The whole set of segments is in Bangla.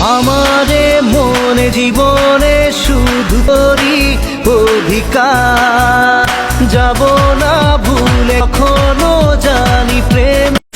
আমারে মনে জীবনে শুধু করি অধিকার।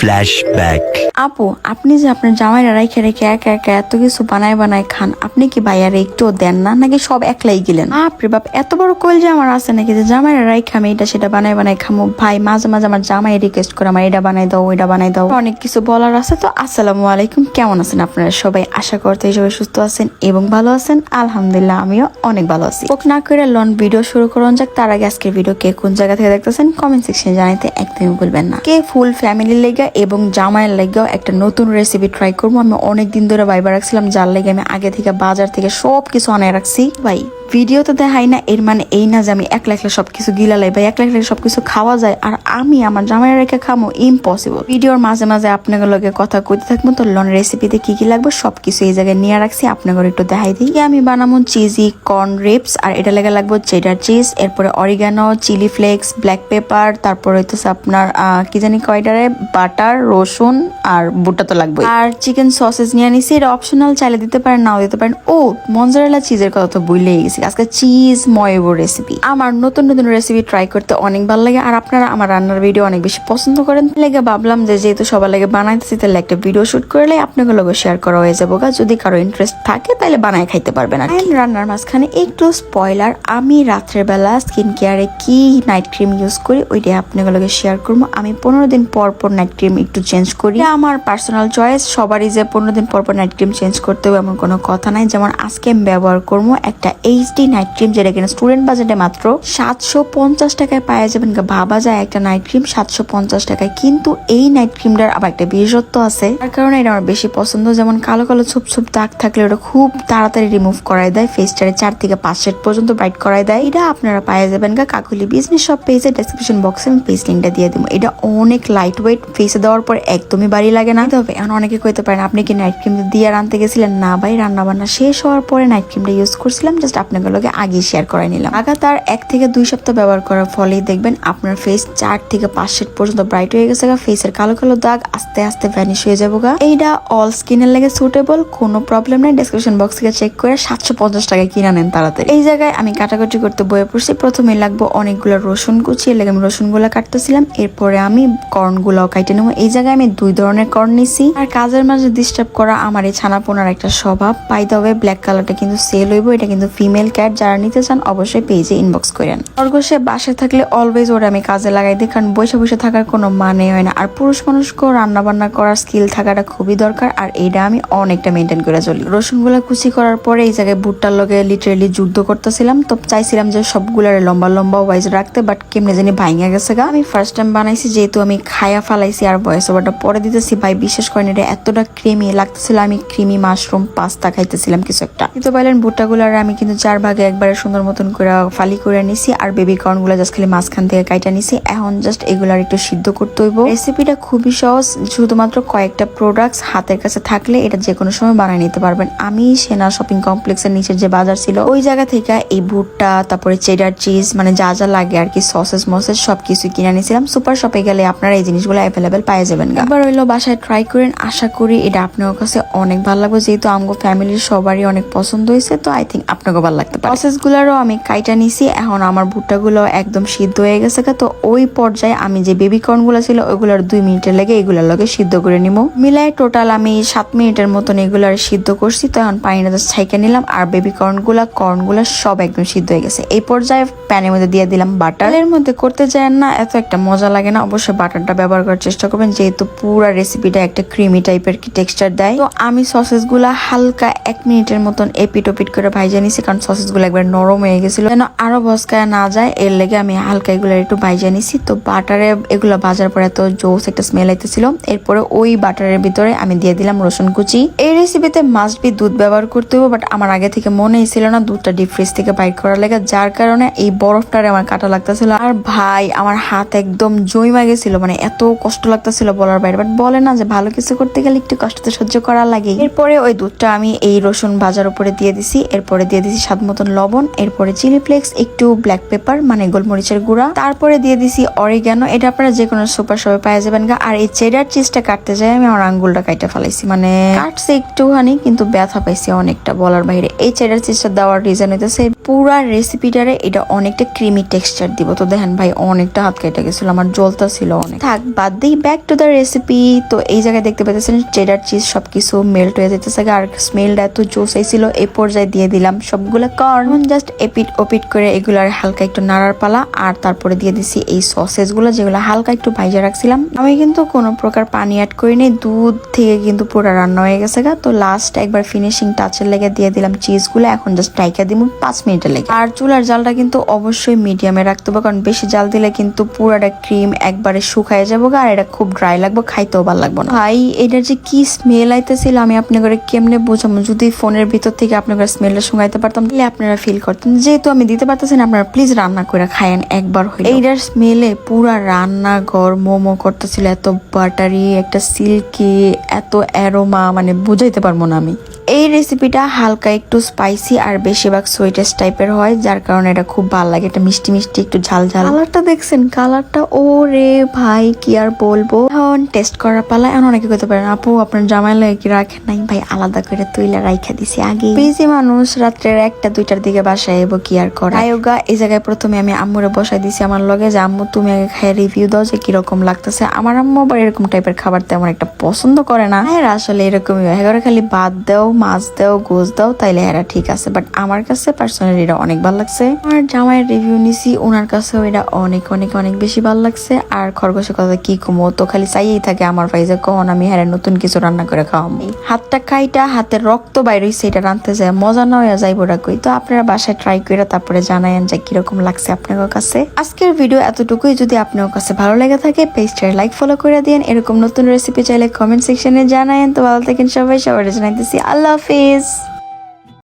ফ্ল্যাশব্যাক আপু আপনি যে আপনার জামাইরা রাইখে রেখে একা একা এত কিছু বানায় বানায় খান আপনি কি ভাইয়ারে একটু দেন না নাকি সব একলাই গেলেন? আপরে বাপ এত বড় কোয়েল যে আমার আছে নাকি যে জামাইরা রাইখে আমি এটা সেটা বানায় বানায় খামো? ভাই মাঝে মাঝে আমার জামাই রিকোয়েস্ট করে আমার এটা বানাই দাও ওইটা বানাই দাও। অনেক কিছু বলার আছে তো আসসালামু আলাইকুম কেমন আছেন আপনারা সবাই? আশা করতে সবাই সুস্থ আছেন এবং ভালো আছেন আলহামদুলিল্লাহ আমিও অনেক ভালো আছি। ওক না করে লন ভিডিও শুরু করুন যাক তার আগে আজকের ভিডিও কে কোন জায়গা থেকে দেখতেছেন কমেন্ট সেকশনে জানাইতে একদমই ভুলবেন না। কে ফুল ফ্যামিলি লেগা এবং জামাইয়ের লেগেও একটা নতুন রেসিপি ট্রাই করব। আমি অনেক দিন ধরে ভাইবা রাখছিলাম, যার লেগে আমি আগে থেকে বাজার থেকে সব কিছু আনায় রাখছি। ভাই। ভিডিও তো দেখাই না, এর মানে এই না যে আমি একলা একলা সবকিছু গিলালাই বা একলা একলা সবকিছু খাওয়া যায়, আর আমি আমার জামাইয়ের রেখে খামো ইম্পসিবল ভিডিওর মাঝে মাঝে আপনাদের লগে কথা কইতে থাকব তো লন রেসিপিতে কি কি লাগবে সবকিছু এই জায়গায় নিয়ে রাখছি, আপনাদের একটু দেখাই দিই। আমি বানাবো চিজি কর্ন রিপস আর এটা লেগে লাগবে চেডার চিজ এরপরে oregano chili flakes black pepper তারপর হইতেছে আপনার কি জানি কয়টারে বাটার রসুন, আর বুটটা তো লাগবে আর চিকেন সসেজ নিয়ে নিছি, এটা অপশনাল চাইলে দিতে পারেন, নাও দিতে পারেন। ও মঞ্জারেলা চিজের কথা তো ভুলেই গেছি। আজকে চিজ ময়বো রেসিপি। আমার নতুন নতুন রেসিপি ট্রাই করতে অনেক ভালো লাগে আর আপনারা আমার রান্নার ভিডিও অনেক বেশি পছন্দ করেন। লেগে ভাবলাম যে যেহেতু সবার লাগে বানাইতেছি তাহলে একটা ভিডিও শুট করলে আপনাকে লোক শেয়ার করা হয়ে যাব গা। যদি কারও ইন্টারেস্ট থাকে তাহলে বানায় খাইতে পারবেন আর কি। রান্নার মাঝখানে একটু স্পয়লার আমি রাত্রের বেলা স্কিন কেয়ারে কি নাইট ক্রিম ইউজ করি ওইটা আপনাকে লোকে শেয়ার করব। আমি পনেরো দিন পর পর নাইট ক্রিম একটু চেঞ্জ করি। আমার পার্সোনাল চয়েস সবারই যে পনেরো দিন পর পর নাইট ক্রিম চেঞ্জ করতে হবে এমন কোনো কথা নাই। যেমন আজকে আমি ব্যবহার করব একটা এইচডি নাইট ক্রিম যেটা কিনা স্টুডেন্ট বাজেটে মাত্র সাতশো পঞ্চাশ টাকায় পাওয়া যাবেন গা। ভাবা যায় একটা নাইট ক্রিম সাতশো পঞ্চাশ টাকায়। কিন্তু এই নাইট ক্রিমটার আবার একটা বিশেষত্ব আছে। তার কারণে এটা আমার বেশি পছন্দ। যেমন কালো কালো ছোপ ছোপ দাগ থাকলে ওটা খুব তাড়াতাড়ি রিমুভ করাই দেয়। ফেসটারে চার থেকে পাঁচ সেট পর্যন্ত ব্রাইট করাই দেয়। এটা আপনারা পাওয়া যাবেন গা কাকুলি বিজনেস সব পেজে ডেসক্রিপশন বক্সে আমি পেজ লিঙ্কটা দিয়ে দিব। এটা অনেক লাইট ওয়েট ফেসে দেওয়ার পর একদমই বাড়ি লাগে না। তবে এখন অনেকে কইতে পারেন, আপনি কি নাইট ক্রিম দিয়ে আর আনতে গেছিলেন? না ভাই রান্না বান্না শেষ হওয়ার পরে নাইট ক্রিমটা ইউজ করছিলাম। জাস্ট লগে আগে শেয়ার করে নিলাম। লাগাতার এক থেকে দুই সপ্তাহ ব্যবহার করার ফলেই দেখবেন আপনার ফেস চার থেকে পাঁচ সেট পর্যন্ত ব্রাইট হয়ে গেছে ফেসের কালো কালো দাগ আস্তে আস্তে ভ্যানিশ হয়ে যাব গা। এইটা অল স্কিনের লেগে সুটেবল কোনো প্রবলেম নাই। ডেসক্রিপশন বক্স থেকে চেক করে সাতশো পঞ্চাশ টাকায় কিনে নেন তাড়াতাড়ি। এই জায়গায় আমি কাটাকাটি করতে বয়ে পড়ছি। প্রথমে লাগবো অনেকগুলো রসুন কুচি। এর লেগে আমি রসুনগুলা কাটতেছিলাম। এরপরে আমি কর্ন গুলাও কাটে নেব। এই জায়গায় আমি দুই ধরনের কর্ন নিছি। আর কাজের মাঝে ডিস্টার্ব করা আমার এই ছানা পোনার একটা স্বভাব। পাই তবে ব্ল্যাক কালারটা কিন্তু সেল হইব। এটা কিন্তু ফিমেল ক্যাট যারা নিতে চান, অবশ্যই পেজে ইনবক্স করেন। খরগোশে বাসে থাকলে অলওয়েজ ওরা আমি কাজে লাগাই দিই, কারণ বসে বসে থাকার কোনো মানে হয় না। আর পুরুষ মানুষকেও রান্না বান্না করার স্কিল থাকাটা খুবই দরকার, আর এইটা আমি অনেকটা মেনটেন করে চলি। রসুনগুলা কুচি করার পরে এই জায়গায় ভুট্টার লগে লিটারেলি যুদ্ধ করতেছিলাম, তো চাইছিলাম যে সবগুলার লম্বা লম্বা ওয়াইজ রাখতে বাট কেমনে জানি ভাঙা গেছে গা। আমি ফার্স্ট টাইম বানাইছি, যেহেতু আমি খায়া ফালাইছি আর ভয়েস ওভারটা পরে দিতেছি, ভাই বিশেষ করেন এটা এতটা ক্রিমি লাগতেছিল, আমি ক্রিমি মাশরুম পাস্তা খাইতেছিলাম কিছু একটা। কিন্তু পাইলেন ভুট্টাগুলার আমি কিন্তু চার ভাগে একবারে সুন্দর মতন করে ফালি করে নিছি, আর বেবি কর্নগুলো জাস্ট খালি মাঝখান থেকে কাইটা নিছি। এখন জাস্ট এগুলার একটু সিদ্ধ করতে হইব। রেসিপিটা খুবই সহজ, শুধুমাত্র কয়েকটা প্রোডাক্টস হাতের কাছে থাকলে এটা যে কোনো সময় বানিয়ে নিতে পারবেন। আমি সেনা শপিং কমপ্লেক্সের নিচের যে বাজার ছিল, ওই জায়গা থেকে এই ভুট্টা, তারপরে চেডার চিজ মানে যা যা লাগে আর কি সসেস মসেস সবকিছু কিনে নিয়েছিলাম সুপার শপে গেলে আপনারা এই জিনিসগুলো অ্যাভেলেবেল পাই যাবেন। এবার হইল বাসায় ট্রাই করেন, আশা করি এটা আপনার কাছে অনেক ভালো লাগবে। যেহেতু আমগো ফ্যামিলির সবারই অনেক পছন্দ হয়েছে, তো আই থিঙ্ক আপনাকে ভালো লাগতে পারে। প্রসেস গুলারও আমি কাইটা নিছি, এখন আমার ভুট্টাগুলো একদম সিদ্ধ হয়ে গেছে তো ওই পর্যায়ে আমি যে বেবি কর্নগুলো ছিল, ওইগুলোর দুই মিনিটের লেগে এগুলোর লগে সিদ্ধ করে নিব। মিলাই টোটাল আমি সাত মিনিটের মতন এগুলার সিদ্ধ করছি, তো এখন পানিটা ছাইকে নিলাম, আর বেবি কর্নগুলা কর্নগুলা সব একদম সিদ্ধ হয়ে গেছে। এই পর্যায়ে প্যানের মধ্যে দিয়ে দিলাম বাটার এর মধ্যে করতে যায় না, এত একটা মজা লাগে না, অবশ্যই বাটারটা ব্যবহার করার চেষ্টা করবেন, যেহেতু পুরো রেসিপিটা একটা ক্রিমি টাইপের টেক্সচার দেয়। তো আমি সসেসগুলা হালকা এক মিনিটের মতন এপিট ওপিট করে ভাইজা নিছি, কারণ সসেসগুলো একবার নরম হয়ে গেছিল। যেন আরও বসকায় না যায়, এর লেগে আমি হালকা এগুলো একটু ভাইজা নিছি। তো বাটারে এগুলো ভাজার পরে এত জোস একটা স্মেল আইতেছিল। এরপরে ওই বাটারের ভিতরে আমি দিয়ে দিলাম রসুন কুচি। এই রেসিপিতে মাস্ট বি দুধ ব্যবহার করতে হবে বাট আমার আগে থেকে মনেই ছিল না দুধটা ডিপ ফ্রিজ থেকে বাইর করার লেগে, যার কারণে এই বরফটারে আমার কাটা লাগতেছিল। আর ভাই, আমার হাত একদম জইমা গেছিল মানে এত কষ্ট লাগতেছিল বলার বাইরে। বাট বলে না যে ভালো কিছু করতে গেলে একটু কষ্ট তো সহ্য করা লাগে। এরপরে ওই দুধটা আমি এই রসুন ভাজার উপরে দিয়ে দিছি, এরপরে দিয়ে দিছি স্বাদ মতন লবণ, এরপরে চিলি ফ্লেক্স, একটু ব্ল্যাক পেপার মানে গোলমরিচের গুঁড়া। তারপরে দিয়ে দিছি অরিগ্যানো এটা আপনারা যে কোনো সুপার শপে পাওয়া যাবেন গা। আর এই চেডার চিজটা কাটতে যাই, আমি আমার আঙ্গুলটা কাইটা ফেলাইছি। মানে কাটছে একটুখানি, কিন্তু ব্যথা পাইছি অনেকটা, বলার বাইরে। এই চেডার চিজটা দেওয়ার রিজন হইতেছে, পুরা রেসিপিটারে এটা অনেকটা ক্রিমি টেক্সচার দিব। তো দেখেন ভাই, অনেকটা হাত কেটে গেছিল, আমার জ্বলতা ছিল অনেক। থাক, বাদ দিই ব্যাক টু দ্য রেসিপি তো এই জায়গায় দেখতে পাচ্ছেন চেডার চিজ সবকিছু মেল্ট হয়ে যেতেছে আর স্মেলটা এত জোস ছিল এই পর্যায়ে দিয়ে দিলাম। সবগুলো কর্ন জাস্ট এপিট ওপিট করে এগুলার হালকা একটু নাড়ার পালা, আর তারপরে দিয়ে দিছি এই সসেসগুলো যেগুলো হালকা একটু ভাইজা রাখছিলাম। আমি কিন্তু কোনো প্রকার পানি অ্যাড করিনি, দুধ থেকে কিন্তু পুরো রান্না হয়ে গেছে গা। তো লাস্ট একবার ফিনিশিং টাচের লেগে দিয়ে দিলাম চিজগুলো, এখন জাস্ট টাইকা দিব পাঁচ মিনিটের লেগে। আর চুলার জালটা কিন্তু অবশ্যই মিডিয়ামে রাখতে হবে, কারণ বেশি জাল দিলে কিন্তু পুরাটা ক্রিম একবারে শুকায় যাব আর এটা খুব ড্রাই লাগবে, খাইতেও ভালো লাগবে না। ভাই, এটার যে কি স্মেল আইতেছিল আমি আপনাদের কেমনে বোঝাবো? যদি ফোনের ভিতর থেকে আপনাদের স্মেলটা শুকাইতে পারতাম তাহলে আপনারা ফিল করতেন। যেহেতু আমি দিতে পারতেছি না, আপনারা প্লিজ রান্না করে খায়েন একবার হই এইটার স্মেলে পুরা রান্নাঘর মোমো করতেছিল, এত বাটারি একটা সিল্কি এত অ্যারোমা মানে বুঝাইতে পারব না আমি। এই রেসিপিটা হালকা একটু স্পাইসি আর বেশিরভাগ সুইটেস টাইপের হয় যার কারণে এটা খুব ভালো লাগে। এটা মিষ্টি মিষ্টি একটু ঝাল ঝাল। কালারটা দেখছেন? কালারটা ও রে ভাই কি আর বলব? এখন টেস্ট করার পালা এখন অনেকে করতে পারেন আপু আপনার জামাই লাগে কি রাখেন নাই? ভাই আলাদা করে তুইলা রাইখা দিছি আগে। বিজি মানুষ রাত্রের একটা দুইটার দিকে বাসায় এবো কি আর করা আয়োগা এই জায়গায় প্রথমে আমি আম্মুরে বসাই দিছি আমার লগে যে আম্মু তুমি আগে খাই রিভিউ দাও যে কীরকম লাগতেছে। আমার আম্মু আবার এরকম টাইপের খাবার তেমন একটা পছন্দ করে না। হ্যাঁ আসলে এরকমই হয়। খালি বাদ দাও মাছ দাও গোস দাও, তাইলে এরা ঠিক আছে। বাট আমার কাছে পার্সোনালি এটা অনেক ভালো লাগছে। আমার জামাইয়ের রিভিউ নিছি ওনার কাছেও এটা অনেক অনেক অনেক বেশি ভালো লাগছে। আর খরগোশের কথা কি কমো, তো খালি চাইয়েই থাকে আমার ভাই যে কখন আমি হ্যাঁ নতুন কিছু রান্না করে খাওয়াবো হাতটা খাইটা, হাতের রক্ত বাইর হইছে, এটা রাঁধতে যায়, মজা না হয়ে যাইব কই। তো আপনারা বাসায় ট্রাই করে তারপরে জানায়েন যে কীরকম লাগছে আপনার কাছে। আজকের ভিডিও এতটুকুই। যদি আপনার কাছে ভালো লেগে থাকে পেজটার লাইক ফলো করে দিন এরকম নতুন রেসিপি চাইলে কমেন্ট সেকশনে জানায়েন তো ভালো থাকেন সবাই সবাই জানাইতেছি। আল্লাহ হাফিজ